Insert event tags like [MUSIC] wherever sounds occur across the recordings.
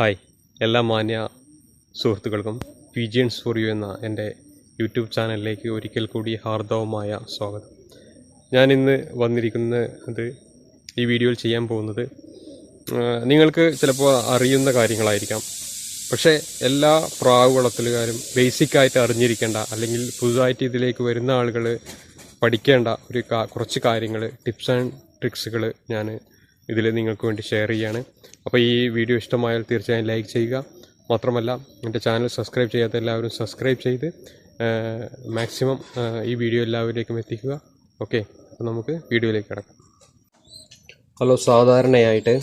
Hi എല്ലാ മാന്യ സുഹൃത്തുക്കൾക്കും പിജിയൻസ് ഫോർ യു എന്ന എന്റെ യൂട്യൂബ് ചാനലിലേക്ക് ഒരിക്കൽ കൂടി ഹാർദവമായ സ്വാഗതം. ഞാൻ ഇന്ന് വന്നിരിക്കുന്നത് ഈ വീഡിയോയിൽ ചെയ്യാൻ പോകുന്നത് നിങ്ങൾക്ക് ചിലപ്പോൾ അറിയുന്ന കാര്യങ്ങളായിരിക്കാം. പക്ഷേ എല്ലാ പ്രാവ് വളർത്തലുകാരും ബേസിക്കായിട്ട് അറിഞ്ഞിരിക്കേണ്ട അല്ലെങ്കിൽ പുതുതായിട്ട് ഇതിലേക്ക് വരുന്ന ആളുകൾ പഠിക്കേണ്ട ഒരു കുറച്ച് കാര്യങ്ങൾ ടിപ്സ് ആൻഡ് ട്രിക്സുകൾ ഞാൻ ഇതിൽ നിങ്ങൾക്ക് വേണ്ടി ഷെയർ ചെയ്യാണ്. അപ്പോൾ ഈ വീഡിയോ ഇഷ്ടമായാൽ തീർച്ചയായും ലൈക്ക് ചെയ്യുക. മാത്രമല്ല എന്റെ ചാനൽ സബ്സ്ക്രൈബ് ചെയ്യാത്ത എല്ലാവരും സബ്സ്ക്രൈബ് ചെയ്ത് മാക്സിമം ഈ വീഡിയോ എല്ലാവരിലേക്കും എത്തിക്കുക. ഓക്കെ അപ്പോൾ നമുക്ക് വീഡിയോയിലേക്ക് കിടക്കാം. ഹലോ സാധാരണയായിട്ട്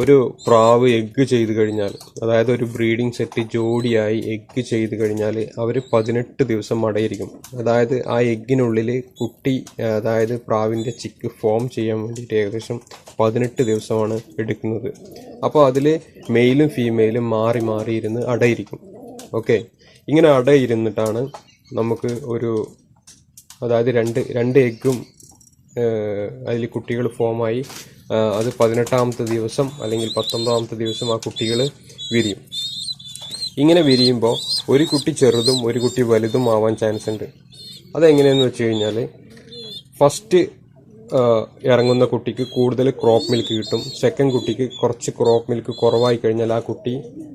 ഒരു പ്രാവ് എഗ്ഗ് ചെയ്ത് കഴിഞ്ഞാൽ അതായത് ഒരു ബ്രീഡിംഗ് സെറ്റ് ജോഡിയായി എഗ്ഗ് ചെയ്ത് കഴിഞ്ഞാൽ അവർ പതിനെട്ട് ദിവസം അടയിരിക്കും അതായത് ആ എഗ്ഗിനുള്ളിൽ കുട്ടി അതായത് പ്രാവിന്റെ ചിക്ക് ഫോം ചെയ്യാൻ വേണ്ടിയിട്ട് ഏകദേശം പതിനെട്ട് ദിവസമാണ് എടുക്കുന്നത്. അപ്പോൾ അതിൽ മെയിലും ഫീമെയിലും മാറി മാറി ഇരുന്ന് അടയിരിക്കും. ഓക്കെ ഇങ്ങനെ അടയിരുന്നിട്ടാണ് നമുക്ക് ഒരു അതായത് രണ്ട് രണ്ട് എഗ്ഗും അതിൽ കുട്ടികൾ ഫോമായി. അത് പതിനെട്ടാമത്തെ ദിവസം അല്ലെങ്കിൽ പത്തൊമ്പതാമത്തെ ദിവസം ആ കുട്ടികൾ വിരിയും. ഇങ്ങനെ വിരിയുമ്പോൾ ഒരു കുട്ടി ചെറുതും ഒരു കുട്ടി വലുതും ആവാൻ ചാൻസ് ഉണ്ട്. അതെങ്ങനെയെന്ന് വെച്ച് കഴിഞ്ഞാൽ ഫസ്റ്റ് ഇറങ്ങുന്ന കുട്ടിക്ക് കൂടുതൽ ക്രോപ്പ് മിൽക്ക് കിട്ടും. സെക്കൻഡ് കുട്ടിക്ക് കുറച്ച് ക്രോപ്പ് മിൽക്ക് കുറവായി കഴിഞ്ഞാൽ ആ കുട്ടി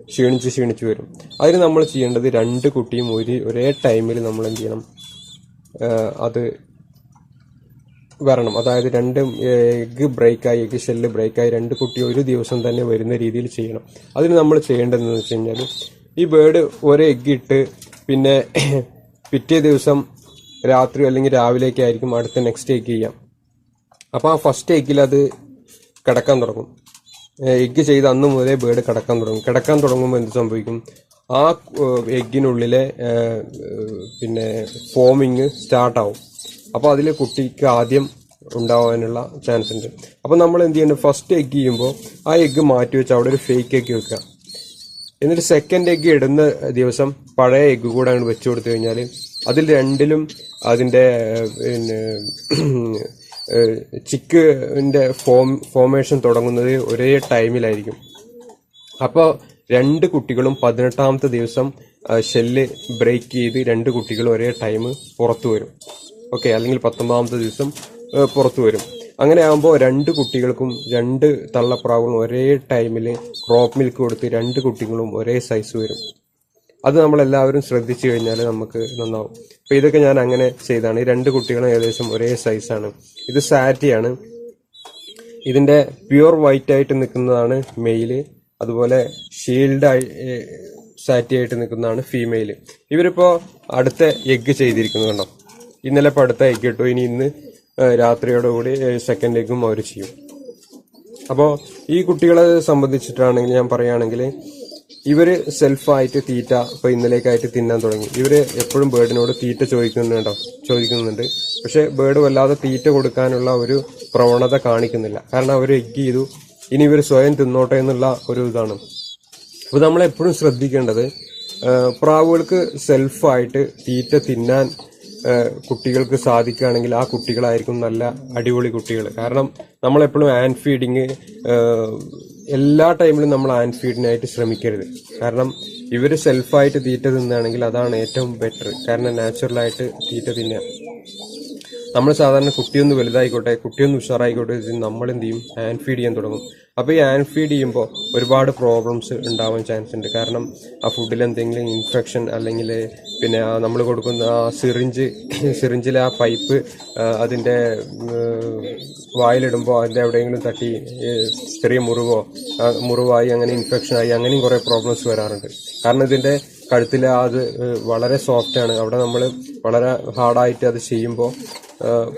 ക്ഷീണിച്ച് ക്ഷീണിച്ച് വരും. അതിന് നമ്മൾ ചെയ്യേണ്ടത് രണ്ട് കുട്ടിയും ഒരു ഒരേ ടൈമിൽ നമ്മൾ എന്ത് ചെയ്യണം? അത് വരണം. അതായത് രണ്ട് എഗ്ഗ് ബ്രേക്കായി എഗ്ഗ് ഷെല്ല് ബ്രേക്കായി രണ്ട് കുട്ടി ഒരു ദിവസം തന്നെ വരുന്ന രീതിയിൽ ചെയ്യണം. അതിന് നമ്മൾ ചെയ്യേണ്ടതെന്ന് വെച്ച് കഴിഞ്ഞാൽ ഈ ബേർഡ് ഒരു എഗ്ഗ് ഇട്ട് പിന്നെ [CLEARS THROAT] പിറ്റേ ദിവസം രാത്രി അല്ലെങ്കിൽ രാവിലേക്ക് ആയിരിക്കും അടുത്ത നെക്സ്റ്റ് എഗ്ഗ് ചെയ്യാം. അപ്പോൾ ആ ഫസ്റ്റ് എഗ്ഗിൽ അത് കിടക്കാൻ തുടങ്ങും. എഗ്ഗ് ചെയ്ത് അന്ന് മുതലേ ബേർഡ് കിടക്കാൻ തുടങ്ങും. കിടക്കാൻ തുടങ്ങുമ്പോൾ എന്ത് സംഭവിക്കും? ആ എഗ്ഗിനുള്ളിലെ പിന്നെ ഫോമിങ് സ്റ്റാർട്ടാവും അപ്പോൾ അതിൽ കുട്ടിക്ക് ആദ്യം ഉണ്ടാവാനുള്ള ചാൻസ് ഉണ്ട്. അപ്പോൾ നമ്മൾ എന്ത് ചെയ്യേണ്ടത് ഫസ്റ്റ് എഗ്ഗ് ചെയ്യുമ്പോൾ ആ എഗ്ഗ് മാറ്റി വെച്ച് അവിടെ ഒരു ഫേക്ക് എഗ്ഗ് വെക്കുക. എന്നിട്ട് സെക്കൻഡ് എഗ്ഗ് ഇടുന്ന ദിവസം പഴയ എഗ്ഗ് കൂടെ അങ്ങോട്ട് വെച്ചു കൊടുത്തു കഴിഞ്ഞാൽ അതിൽ രണ്ടിലും അതിന്റെ പിന്നെ ചിക്കിന്റെ ഫോം ഫോമേഷൻ തുടങ്ങുന്നത് ഒരേ ടൈമിലായിരിക്കും അപ്പോൾ രണ്ട് കുട്ടികളും പതിനെട്ടാമത്തെ ദിവസം ഷെല്ല് ബ്രേക്ക് ചെയ്ത് രണ്ട് കുട്ടികളും ഒരേ ടൈം പുറത്തു വരും. ഓക്കെ അല്ലെങ്കിൽ പത്തൊമ്പതാമത്തെ ദിവസം പുറത്തു വരും. അങ്ങനെ ആകുമ്പോൾ രണ്ട് കുട്ടികൾക്കും രണ്ട് തള്ളപ്രാവുകളും ഒരേ ടൈമിൽ ക്രോപ്പ് മിൽക്ക് കൊടുത്ത് രണ്ട് കുട്ടികളും ഒരേ സൈസ് വരും. അത് നമ്മളെല്ലാവരും ശ്രദ്ധിച്ചു കഴിഞ്ഞാൽ നമുക്ക് നന്നാവും. അപ്പോൾ ഇതൊക്കെ ഞാൻ അങ്ങനെ ചെയ്താണ്. ഈ രണ്ട് കുട്ടികളും ഏകദേശം ഒരേ സൈസാണ് ഇത് സാറ്റിയാണ്. ഇതിന്റെ പ്യുവർ വൈറ്റ് ആയിട്ട് നിൽക്കുന്നതാണ് മെയിൽ അതുപോലെ ഷീൽഡ് ആയി സാറ്റി ആയിട്ട് നിൽക്കുന്നതാണ് ഫീമെയിൽ ഇവരിപ്പോൾ അടുത്ത എഗ്ഗ് ചെയ്തിരിക്കുന്നു കണ്ടോ? ഇന്നലെ ഇപ്പോൾ അടുത്ത എഗ്ഗ് ഇട്ടു. ഇനി ഇന്ന് രാത്രിയോടുകൂടി സെക്കൻഡ് എഗ്ഗും അവർ ചെയ്യും. അപ്പോൾ ഈ കുട്ടികളെ സംബന്ധിച്ചിട്ടാണെങ്കിൽ ഞാൻ പറയുകയാണെങ്കിൽ ഇവർ സെൽഫായിട്ട് തീറ്റ ഇപ്പോൾ ഇന്നലേക്കായിട്ട് തിന്നാൻ തുടങ്ങി. ഇവർ എപ്പോഴും ബേർഡിനോട് തീറ്റ ചോദിക്കുന്നുണ്ടോ ചോദിക്കുന്നുണ്ട്. പക്ഷേ ബേർഡ് വല്ലാതെ തീറ്റ കൊടുക്കാനുള്ള ഒരു പ്രവണത കാണിക്കുന്നില്ല. കാരണം അവർ എഗ് ചെയ്തു. ഇനി ഇവർ സ്വയം തിന്നോട്ടെ എന്നുള്ള ഒരു ഇതാണ്. അപ്പോൾ നമ്മൾ എപ്പോഴും ശ്രദ്ധിക്കേണ്ടത് പ്രാവുകൾക്ക് സെൽഫായിട്ട് തീറ്റ തിന്നാൻ കുട്ടികൾക്ക് സാധിക്കുകയാണെങ്കിൽ ആ കുട്ടികളായിരിക്കും നല്ല അടിപൊളി കുട്ടികൾ. കാരണം നമ്മളെപ്പോഴും ആൻഡ് ഫീഡിങ് എല്ലാ ടൈമിലും നമ്മൾ ആൻഡ് ഫീഡിനായിട്ട് ശ്രമിക്കരുത്. കാരണം ഇവർ സെൽഫായിട്ട് തീറ്റ തിന്നുകയാണെങ്കിൽ അതാണ് ഏറ്റവും ബെറ്റർ കാരണം നാച്ചുറലായിട്ട് തീറ്റ തിന്നുക. നമ്മൾ സാധാരണ കുട്ടിയൊന്ന് വലുതായിക്കോട്ടെ കുട്ടിയൊന്ന് ഉഷാറായിക്കോട്ടെ നമ്മൾ എന്ത് ചെയ്യും ഹാൻഡ് ഫീഡ് ചെയ്യാൻ തുടങ്ങും. അപ്പോൾ ഈ ഹാൻഡ് ഫീഡ് ചെയ്യുമ്പോൾ ഒരുപാട് പ്രോബ്ലംസ് ഉണ്ടാവാൻ ചാൻസ് ഉണ്ട്. കാരണം ആ ഫുഡിൽ എന്തെങ്കിലും ഇൻഫെക്ഷൻ അല്ലെങ്കിൽ പിന്നെ നമ്മൾ കൊടുക്കുന്ന ആ സിറിഞ്ച് സിറിഞ്ചിലെ ആ പൈപ്പ് അതിന്റെ വായിലിടുമ്പോൾ അതിന്റെ എവിടെയെങ്കിലും തട്ടി ചെറിയ മുറിവോ മുറിവായി അങ്ങനെ ഇൻഫെക്ഷൻ ആയി അങ്ങനെയും കുറേ പ്രോബ്ലംസ് വരാറുണ്ട്. കാരണം ഇതിന്റെ കഴുത്തിൽ അത് വളരെ സോഫ്റ്റാണ് അവിടെ നമ്മൾ വളരെ ഹാർഡായിട്ട് അത് ചെയ്യുമ്പോൾ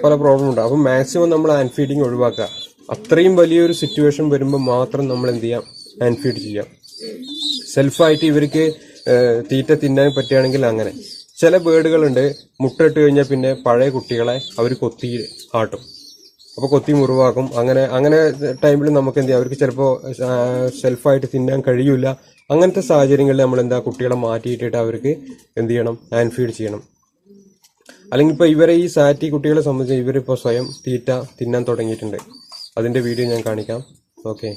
പല പ്രോബ്ലം ഉണ്ട്. അപ്പം മാക്സിമം നമ്മൾ ഹാൻഡ് ഫീഡിങ് ഒഴിവാക്കുക. അത്രയും വലിയൊരു സിറ്റുവേഷൻ വരുമ്പോൾ മാത്രം നമ്മൾ എന്ത് ചെയ്യാം? ഹാൻഡ് ഫീഡ് ചെയ്യാം. സെൽഫായിട്ട് ഇവർക്ക് തീറ്റ തിന്നാൻ പറ്റുകയാണെങ്കിൽ അങ്ങനെ. ചില ബേഡുകളുണ്ട് മുട്ടയിട്ട് കഴിഞ്ഞാൽ പിന്നെ പഴയ കുട്ടികളെ അവർ കൊത്തി ആട്ടും അപ്പോൾ കൊത്തി മുറിവാക്കും. അങ്ങനെ അങ്ങനെ ടൈമിൽ നമുക്ക് എന്ത് ചെയ്യാം? അവർക്ക് ചിലപ്പോൾ സെൽഫായിട്ട് തിന്നാൻ കഴിയില്ല അങ്ങനത്തെ സാഹചര്യങ്ങളിൽ നമ്മൾ എന്താ കുട്ടികളെ മാറ്റിയിട്ടിട്ട് അവർക്ക് എന്ത് ചെയ്യണം? ഹാൻഡ് ഫീഡ് ചെയ്യണം. അല്ലെങ്കിൽ ഇപ്പോൾ ഇവരെ ഈ സാറ്റി കുട്ടികളെ സംബന്ധിച്ച് ഇവരിപ്പോൾ സ്വയം തീറ്റ തിന്നാൻ തുടങ്ങിയിട്ടുണ്ട്. അതിന്റെ വീഡിയോ ഞാൻ കാണിക്കാം. ഓക്കെ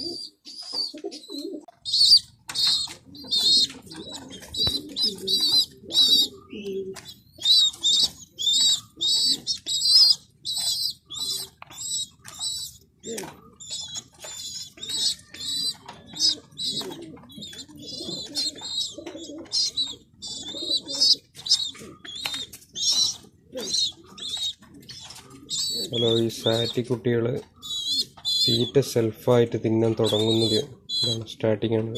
ഹലോ ഈ സാറ്റി കുട്ടികൾ തീറ്റ സെൽഫായിട്ട് തിന്നാൻ തുടങ്ങുന്നത് ഇതാണ് സ്റ്റാർട്ടിംഗ് ആണ്.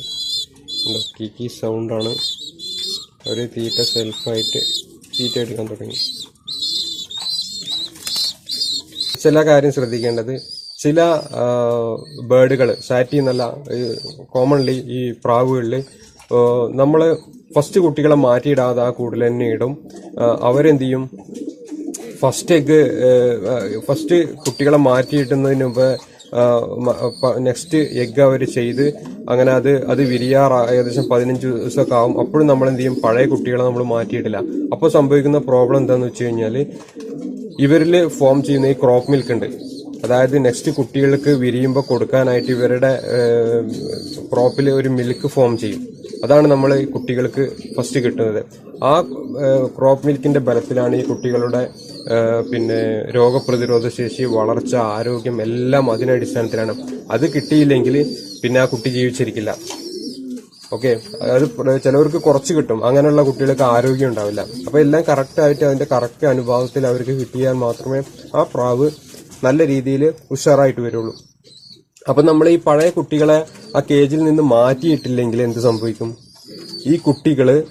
ഉണ്ടോ കിക്കി സൗണ്ടാണ് അവർ തീറ്റ സെൽഫായിട്ട് തീറ്റ എടുക്കാൻ തുടങ്ങി. ചില കാര്യം ശ്രദ്ധിക്കേണ്ടത് ചില ബേഡുകൾ സാറ്റി എന്നല്ല കോമൺലി ഈ പ്രാവുകളിൽ നമ്മൾ ഫസ്റ്റ് കുട്ടികളെ മാറ്റിയിടാതെ ആ കൂടുതൽ തന്നെ ഇടും. അവരെന്ത് ചെയ്യും? ഫസ്റ്റ് എഗ് ഫസ്റ്റ് കുട്ടികളെ മാറ്റിയിട്ടുന്നതിന് മുമ്പ് നെക്സ്റ്റ് എഗ് അവർ ചെയ്ത് അങ്ങനെ അത് അത് വിരിയാറ് ഏകദേശം പതിനഞ്ച് ദിവസമൊക്കെ ആവും. അപ്പോഴും നമ്മൾ എന്ത് ചെയ്യും? പഴയ കുട്ടികളെ നമ്മൾ മാറ്റിയിട്ടില്ല. അപ്പോൾ സംഭവിക്കുന്ന പ്രോബ്ലം എന്താണെന്ന് വെച്ച് കഴിഞ്ഞാൽ ഇവരിൽ ഫോം ചെയ്യുന്ന ഈ ക്രോപ്പ് മിൽക്ക് ഉണ്ട്. അതായത് നെക്സ്റ്റ് കുട്ടികൾക്ക് വിരിയുമ്പോൾ കൊടുക്കാനായിട്ട് ഇവരുടെ ക്രോപ്പിൽ ഒരു മിൽക്ക് ഫോം ചെയ്യും. അതാണ് നമ്മൾ കുട്ടികൾക്ക് ഫസ്റ്റ് കിട്ടുന്നത്. ആ ക്രോപ്പ് മിൽക്കിന്റെ ബലത്തിലാണ് ഈ കുട്ടികളുടെ പിന്നെ രോഗപ്രതിരോധ ശേഷി വളർച്ച ആരോഗ്യം എല്ലാം അതിന്റെ അടിസ്ഥാനത്തിലാണ്. അത് കിട്ടിയില്ലെങ്കിൽ പിന്നെ ആ കുട്ടി ജീവിച്ചിരിക്കില്ല. ഓക്കെ? അത് ചിലവർക്ക് കുറച്ച് കിട്ടും. അങ്ങനെയുള്ള കുട്ടികൾക്ക് ആരോഗ്യം ഉണ്ടാവില്ല. അപ്പോൾ എല്ലാം കറക്റ്റായിട്ട് അതിന്റെ കറക്റ്റ് അനുഭാവത്തിൽ അവർക്ക് കിട്ടിയാൽ മാത്രമേ ആ പ്രാവ് നല്ല രീതിയിൽ ഉഷാറായിട്ട് വരുള്ളൂ. അപ്പൊ നമ്മൾ ഈ പഴയ കുട്ടികളെ ആ കേജിൽ നിന്ന് മാറ്റിയിട്ടില്ലെങ്കിൽ എന്ത് സംഭവിക്കും? ഈ കുട്ടികൾ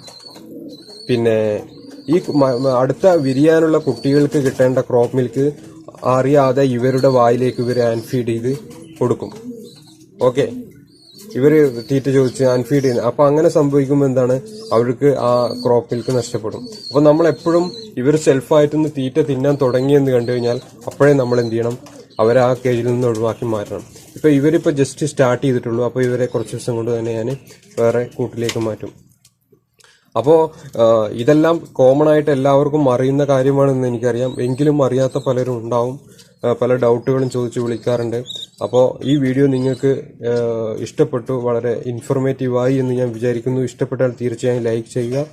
പിന്നെ ഈ അടുത്ത വിരിയാനുള്ള കുട്ടികൾക്ക് കിട്ടേണ്ട ക്രോപ്പ് മിൽക്ക് അറിയാതെ ഇവരുടെ വായിലേക്ക് ഇവർ ആൻഫീഡ് ചെയ്ത് കൊടുക്കും. ഓക്കെ ഇവർ തീറ്റ ചോദിച്ച് ആൻഫീഡ് ചെയ്യുന്നത് അപ്പൊ അങ്ങനെ സംഭവിക്കുമ്പോൾ എന്താണ്? അവർക്ക് ആ ക്രോപ്പ് മിൽക്ക് നഷ്ടപ്പെടും. അപ്പൊ നമ്മൾ എപ്പോഴും ഇവർ സെൽഫായിട്ടൊന്ന് തീറ്റ തിന്നാൻ തുടങ്ങിയെന്ന് കണ്ടു കഴിഞ്ഞാൽ അപ്പോഴേ നമ്മൾ എന്ത് ചെയ്യണം? അവരെ ആ കേജിൽ നിന്ന് ഒഴിവാക്കി മാറ്റണം. ഇപ്പൊ ഇവരിപ്പോ ജസ്റ്റ് സ്റ്റാർട്ട് ചെയ്തിട്ടുള്ളൂ. അപ്പോൾ ഇവരെ കുറച്ച് ദിവസം കൊണ്ട് തന്നെ ഞാൻ വേറെ കൂട്ടിലേക്ക് മാറ്റും. അപ്പോൾ ഇതെല്ലാം കോമൺ ആയിട്ട് എല്ലാവർക്കും അറിയുന്ന കാര്യമാണെന്ന് എനിക്കറിയാം. എങ്കിലും അറിയാത്ത പലരും ഉണ്ടാവും. പല ഡൗട്ടുകളും ചോദിച്ച് വിളിക്കാറുണ്ട്. അപ്പോൾ ഈ വീഡിയോ നിങ്ങൾക്ക് ഇഷ്ടപ്പെട്ടു വളരെ ഇൻഫോർമേറ്റീവായി എന്ന് ഞാൻ വിചാരിക്കുന്നു. ഇഷ്ടപ്പെട്ടാൽ തീർച്ചയായും ലൈക്ക് ചെയ്യുക.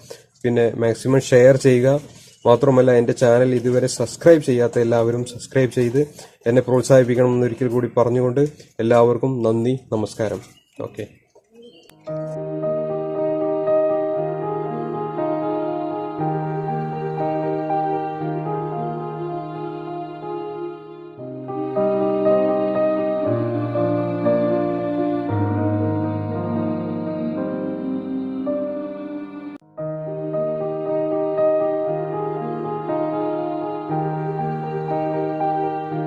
പിന്നെ മാക്സിമം ഷെയർ ചെയ്യുക. മാത്രമല്ല എന്റെ ചാനൽ ഇതുവരെ സബ്സ്ക്രൈബ് ചെയ്യാത്ത എല്ലാവരും സബ്സ്ക്രൈബ് ചെയ്ത് എന്നെ പ്രോത്സാഹിപ്പിക്കണമെന്ന് ഒരിക്കൽ കൂടി പറഞ്ഞുകൊണ്ട് എല്ലാവർക്കും നന്ദി നമസ്കാരം. ഓക്കെ